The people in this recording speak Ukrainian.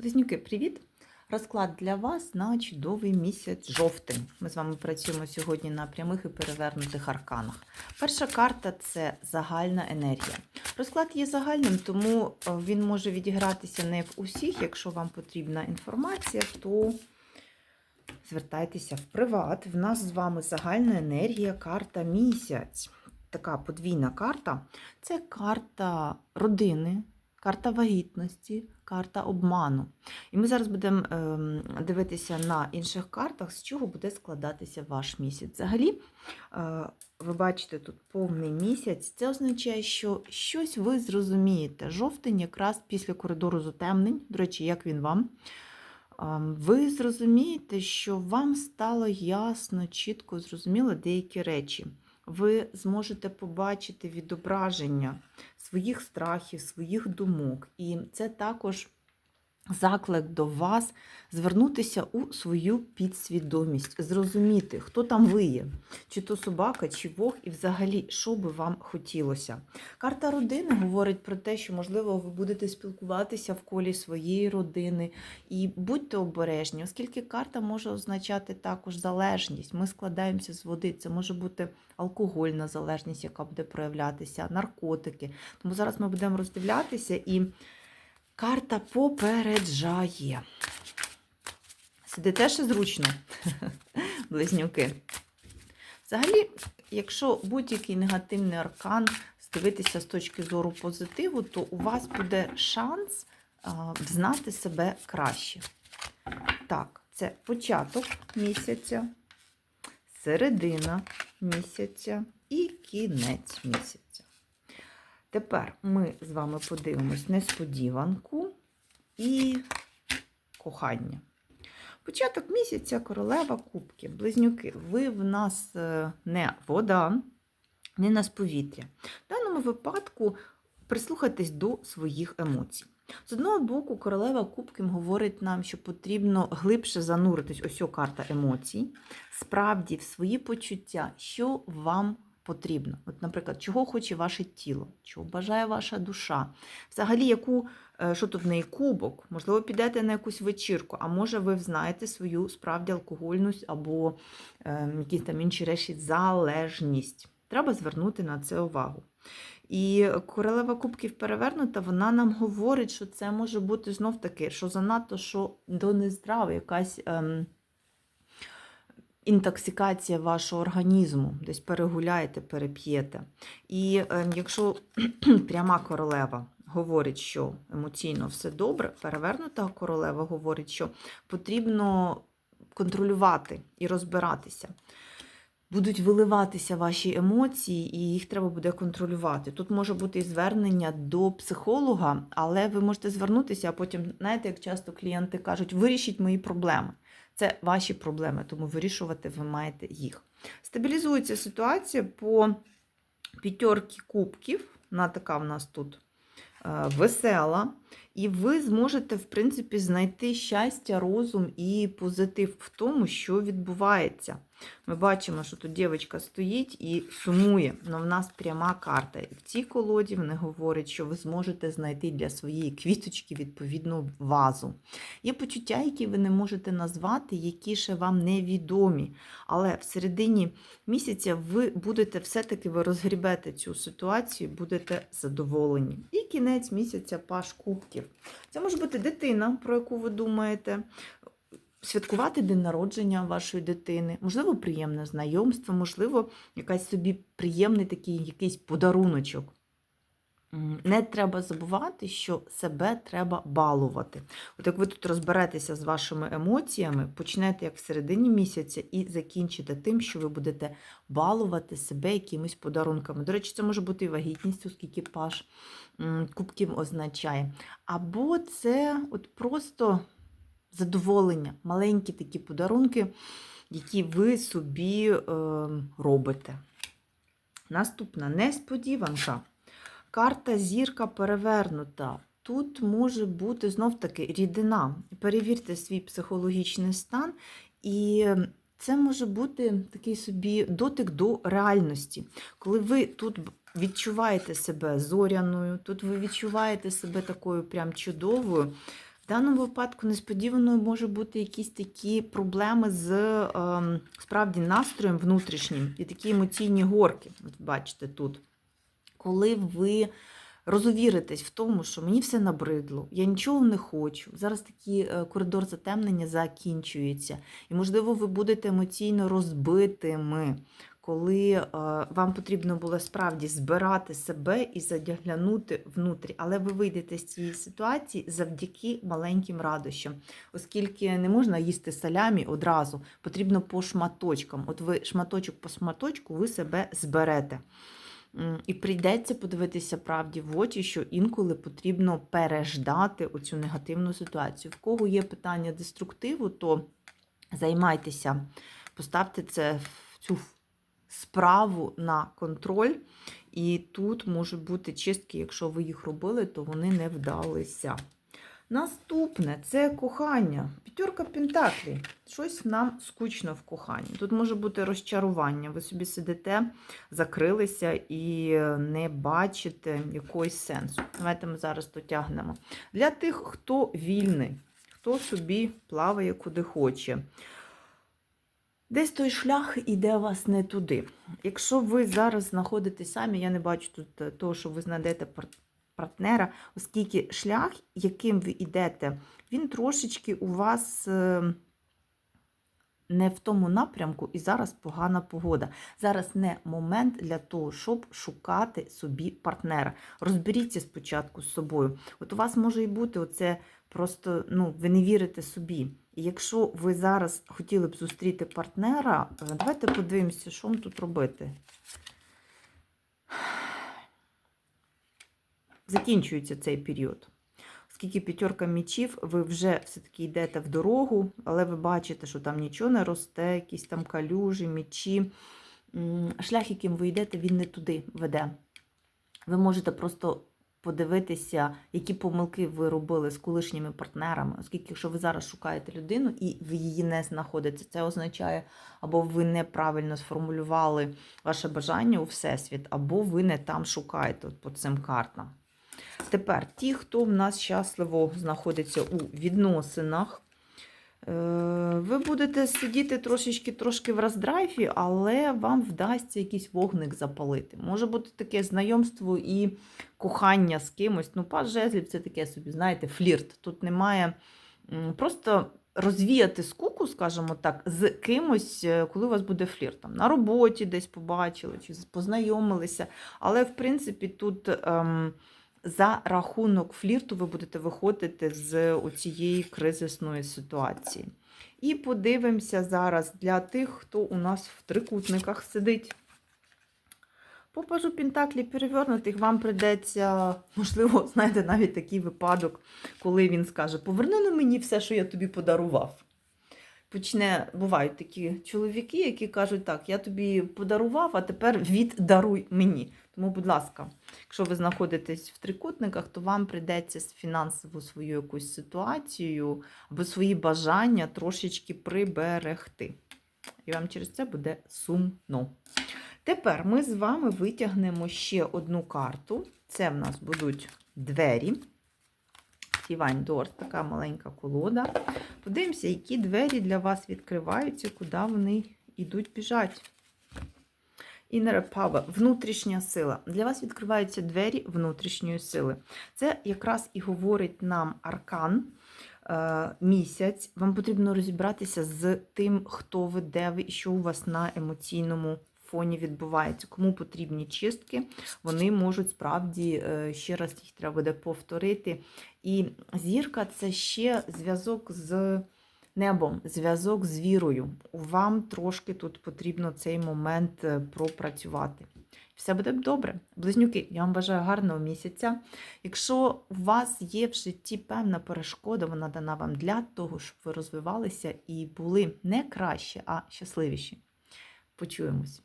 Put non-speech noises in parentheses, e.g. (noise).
Близнюки, привіт! Розклад для вас на чудовий місяць жовтень. Ми з вами працюємо сьогодні на прямих і перевернутих арканах. Перша карта це загальна енергія. Розклад є загальним, тому е, він може відігратися не в усіх. Якщо вам потрібна інформація, то звертайтеся в приват. В нас з вами загальна енергія, карта місяць. Така подвійна карта це карта родини, карта вагітності, карта обману. І ми зараз будемо ем, дивитися на інших картах, з чого буде складатися ваш місяць. Взагалі, е, ви бачите тут повний місяць. Це означає, що щось ви зрозумієте. Жовтень якраз після коридору затемнень, до речі, як він вам. Ем, Ви зрозумієте, що вам стало ясно, чітко зрозуміло деякі речі. Ви зможете побачити відображення своїх страхів, своїх думок. І це також заклик до вас звернутися у свою підсвідомість, зрозуміти, хто там ви є, чи то собака, чи Бог, і взагалі, що би вам хотілося. Карта родини говорить про те, що, можливо, ви будете спілкуватися в колі своєї родини. І будьте обережні, оскільки карта може означати також залежність. Ми складаємося з води. Це може бути алкогольна залежність, яка буде проявлятися, наркотики. Тому зараз ми будемо роздивлятися і. Карта попереджає. Сидите ще зручно, (laughs) близнюки. Взагалі, якщо будь-який негативний аркан здивитися з точки зору позитиву, то у вас буде шанс а, знати себе краще. Так, це початок місяця, середина місяця і кінець місяця. Тепер ми з вами подивимось несподіванку і кохання. Початок місяця королева кубки. Близнюки, ви в нас е, не вода, не нас повітря. В даному випадку прислухайтесь до своїх емоцій. З одного боку, королева кубків говорить нам, що потрібно глибше зануритись, ось о карта емоцій, справді в свої почуття, що вам потрібно. От, наприклад, чого хоче ваше тіло, чого бажає ваша душа. Взагалі, яку, е, що тут в неї кубок, можливо, підете на якусь вечірку, а може, ви знаєте свою справді алкогольну або е, якісь там інші речі, залежність. Треба звернути на це увагу. І королева кубків перевернута, вона нам говорить, що це може бути знов таки, що занадто що до нездрави, якась. Ем, інтоксикація вашого організму, десь перегуляєте, переп'єте. І е, якщо (clears throat) пряма королева говорить, що емоційно все добре, перевернута королева говорить, що потрібно контролювати і розбиратися. Будуть виливатися ваші емоції, і їх треба буде контролювати. Тут може бути і звернення до психолога, але ви можете звернутися, а потім, знаєте, як часто клієнти кажуть, вирішіть мої проблеми. Це ваші проблеми, тому вирішувати ви маєте їх. Стабілізується ситуація по п'ятерці кубків. Вона така в нас тут е, весела. І ви зможете, в принципі, знайти щастя, розум і позитив в тому, що відбувається. Ми бачимо, що тут дівчинка стоїть і сумує, але в нас пряма карта. І в цій колоді вони говорять, що ви зможете знайти для своєї квіточки відповідну вазу. Є почуття, які ви не можете назвати, які ще вам невідомі. Але в середині місяця ви будете все-таки ви розгрібете цю ситуацію, будете задоволені. І кінець місяця паш кубків. Це може бути дитина, про яку ви думаєте. Святкувати день народження вашої дитини, можливо, приємне знайомство, можливо, якась собі приємний такий якийсь подаруночок. Не треба забувати, що себе треба балувати. От як ви тут розберетеся з вашими емоціями, почнете як в середині місяця і закінчите тим, що ви будете балувати себе якимись подарунками. До речі, це може бути і вагітність, оскільки паш кубків означає. Або це от просто задоволення, маленькі такі подарунки, які ви собі е, робите. Наступна несподіванка. Карта зірка перевернута. Тут може бути знов-таки рідина. Перевірте свій психологічний стан, і це може бути такий собі дотик до реальності. Коли ви тут відчуваєте себе зоряною, тут ви відчуваєте себе такою прям чудовою, даному випадку несподіваною може бути якісь такі проблеми з ем, справді настроєм внутрішнім і такі емоційні горки. От бачите тут. Коли ви розувіритесь в тому, що мені все набридло, я нічого не хочу. Зараз такий е, коридор затемнення закінчується. І, можливо, ви будете емоційно розбитими, коли е, вам потрібно було справді збирати себе і задяглянути внутрі. Але ви вийдете з цієї ситуації завдяки маленьким радощам, оскільки не можна їсти салямі одразу, потрібно по шматочкам. От ви шматочок по шматочку ви себе зберете. І прийдеться подивитися правді в очі, що інколи потрібно переждати оцю негативну ситуацію. В кого є питання деструктиву, то займайтеся, поставте це в цю справу на контроль. І тут можуть бути чистки, якщо ви їх робили, то вони не вдалися. Наступне це кохання. П'ятерка Пентаклі. Щось нам скучно в коханні. Тут може бути розчарування. Ви собі сидите, закрилися і не бачите якогось сенсу. Давайте ми зараз дотягнемо. Для тих, хто вільний, хто собі плаває куди хоче. Десь той шлях іде вас не туди. Якщо ви зараз знаходитесь самі, я не бачу тут е, того, що ви знайдете партнера, оскільки шлях, яким ви йдете, він трошечки у вас е, не в тому напрямку, і зараз погана погода. Зараз не момент для того, щоб шукати собі партнера. Розберіться спочатку з собою. От у вас може і бути оце просто, ну, ви не вірите собі. Якщо ви зараз хотіли б зустріти партнера, е, давайте подивимося, що вам тут робити. Закінчується цей період. Оскільки п'ятерка мічів, ви вже все-таки йдете в дорогу, але ви бачите, що там нічого не росте, якісь там калюжі, мічі. Шлях, яким ви йдете, він не туди веде. Ви можете просто подивитися, які помилки ви робили з колишніми партнерами, оскільки, якщо ви зараз шукаєте людину і ви її не знаходите, це означає, або ви неправильно сформулювали ваше бажання у всесвіт, або ви не там шукаєте от по цим картам. Тепер ті, хто в нас щасливо знаходиться у відносинах, ви будете сидіти трошечки трошки в роздрайві, але вам вдасться якийсь вогник запалити. Може бути таке знайомство і кохання з кимось. Ну, пас жезлів це таке собі, знаєте, флірт. Тут немає просто розвіяти скуку, скажімо так, з кимось, е, коли у вас буде флірт. Там, на роботі десь побачили чи познайомилися. Але, в принципі, тут. Ем, за рахунок флірту ви будете виходити з цієї кризисної ситуації. І подивимося зараз для тих, хто у нас в трикутниках сидить. По пажу Пентаклі перевернутих вам прийдеться, можливо, (laughs) знаєте, навіть такий випадок, коли він скаже: Поверни на мені все, що я тобі подарував. Почне, бувають такі чоловіки, які кажуть, так, я тобі подарував, а тепер віддаруй мені. Тому, будь ласка, якщо ви знаходитесь в трикутниках, то вам прийдеться фінансову свою якусь ситуацію або свої бажання трошечки приберегти. І вам через це буде сумно. Тепер ми з вами витягнемо ще одну карту. Це в нас будуть двері. Divine Doors, така маленька колода. Подивимося, які двері для вас відкриваються, куди вони йдуть біжать. Inner power, внутрішня сила. Для вас відкриваються двері внутрішньої сили. Це якраз і говорить нам аркан е, місяць. Вам потрібно розібратися з тим, хто ви, де ви і що у вас на емоційному фоні відбувається. Кому потрібні чистки, вони можуть справді е, ще раз їх треба буде повторити. І зірка це ще зв'язок з небом, зв'язок з вірою. Вам трошки тут потрібно цей момент е, пропрацювати. Все буде добре. Близнюки, я вам бажаю гарного місяця. Якщо у вас є в житті певна перешкода, вона дана вам для того, щоб ви розвивалися і були не краще, а щасливіші. Почуємось.